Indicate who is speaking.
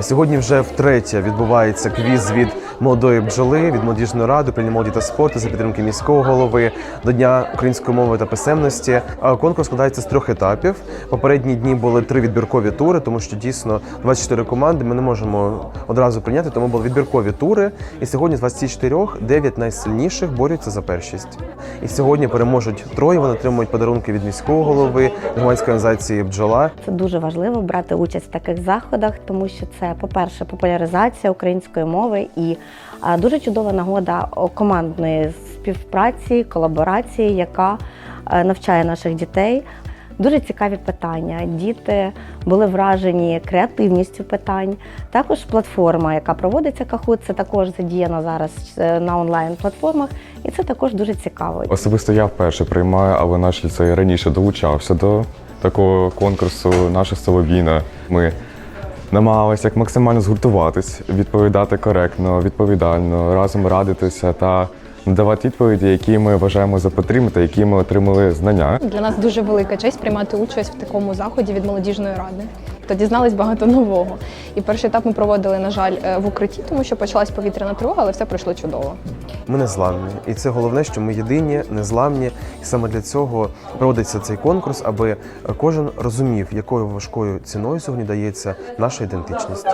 Speaker 1: Сьогодні вже втретє відбувається квіз від молодої бджоли, від молодіжної ради, управління молоді та спорту за підтримки міського голови до Дня української мови та писемності. Конкурс складається з трьох етапів. Попередні дні були три відбіркові тури, тому що дійсно 24 команди ми не можемо одразу прийняти, тому були відбіркові тури. І сьогодні з 24 9 найсильніших борються за першість. І сьогодні переможуть троє. Вони отримують подарунки від міського голови, громадської організації бджола.
Speaker 2: Це дуже важливо брати участь в таких заходах, тому що це, по-перше, популяризація української мови і дуже чудова нагода командної співпраці, колаборації, яка е, навчає наших дітей. Дуже цікаві питання. Діти були вражені креативністю питань. Також платформа, яка проводиться Кахут, це також задіяна зараз е, на онлайн платформах, і це також дуже цікаво.
Speaker 3: Особисто я вперше приймаю, але наш ліцей раніше долучався до такого конкурсу наша Соловіна. Ми намагалися як максимально згуртуватись, відповідати коректно, відповідально, разом радитися та надавати відповіді, які ми вважаємо за потрібне та які ми отримали знання.
Speaker 4: Для нас дуже велика честь приймати участь в такому заході від молодіжної ради. То дізнались багато нового. І перший етап ми проводили, на жаль, е, в укритті, тому що почалась повітряна тривога, але все пройшло чудово.
Speaker 1: Ми незламні, і це головне, що ми єдині, незламні. І саме для цього проводиться цей конкурс, аби кожен розумів, якою важкою ціною сьогодні дається наша ідентичність.